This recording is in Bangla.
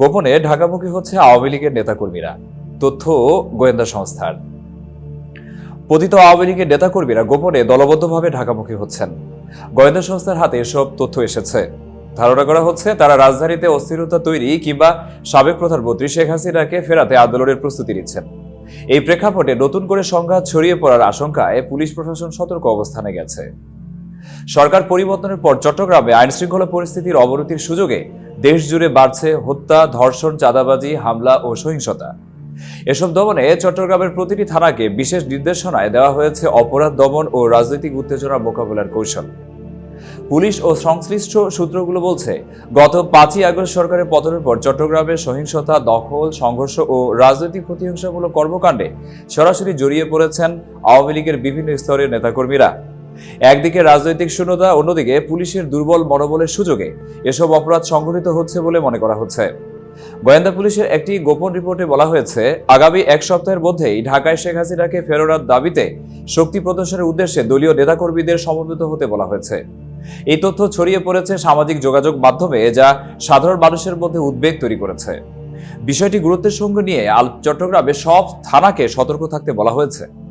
গোপনে ঢাকামুখী হচ্ছে আওয়ামী লীগের নেতাকর্মীরা। তথ্য গোয়েন্দা সংস্থার। পতিত আওয়ামী লীগের নেতাকর্মীরা গোপনে দলবদ্ধভাবে ঢাকামুখী হচ্ছেন। গোয়েন্দা সংস্থার হাতে এসব তথ্য এসেছে। ধারণা করা হচ্ছে তারা রাজধানীতে অস্থিরতা তৈরি কিংবা সাবেক প্রধানমন্ত্রী শেখ হাসিনাকে ফেরাতে আন্দোলনের প্রস্তুতি নিচ্ছেন। এই প্রেক্ষাপটে নতুন করে সংঘাত ছড়িয়ে পড়ার আশঙ্কায় পুলিশ প্রশাসন সতর্ক অবস্থানে গেছে। সরকার পরিবর্তনের পর চট্টগ্রামে আইনশৃঙ্খলা পরিস্থিতির অবনতির সুযোগে দেশ জুড়ে বাড়ছে হত্যা, ধর্ষণ, চাঁদাবাজি, হামলা ও সহিংসতা। এসব দমনে চট্টগ্রামের প্রতিটি থানাকে বিশেষ নির্দেশনায় দেওয়া হয়েছে অপরাধ দমন ও রাজনৈতিক উত্তেজনা মোকাবেলার কৌশল। পুলিশ ও সংশ্লিষ্ট সূত্রগুলো বলছে, গত পাঁচই আগস্ট সরকারের পতনের পর চট্টগ্রামে সহিংসতা, দখল, সংঘর্ষ ও রাজনৈতিক প্রতিহিংসামূলক কর্মকাণ্ডে সরাসরি জড়িয়ে পড়েছেন আওয়ামী লীগের বিভিন্ন স্তরের নেতাকর্মীরা। একদিকে রাজনৈতিক শূন্যতা, অন্যদিকে পুলিশের দুর্বল মনোবলের সুযোগে এসব অপরাধ সংঘটিত হচ্ছে বলে মনে করা হচ্ছে। গোয়েন্দা পুলিশের একটি গোপন রিপোর্টে বলা হয়েছে, আগামী এক সপ্তাহের মধ্যেই ঢাকায় শেখ হাসিনাকে ফেরোরার দাবিতে শক্তি প্রদর্শনের উদ্দেশ্যে দলীয় নেতাকর্মীদের সমবেত হতে বলা হয়েছে। এই তথ্য ছড়িয়ে পড়েছে সামাজিক যোগাযোগ মাধ্যমে, যা সাধারণ মানুষের মধ্যে উদ্বেগ তৈরি করেছে। বিষয়টি গুরুত্বের সঙ্গে নিয়ে আল চট্টগ্রামে সব থানাকে সতর্ক থাকতে বলা হয়েছে।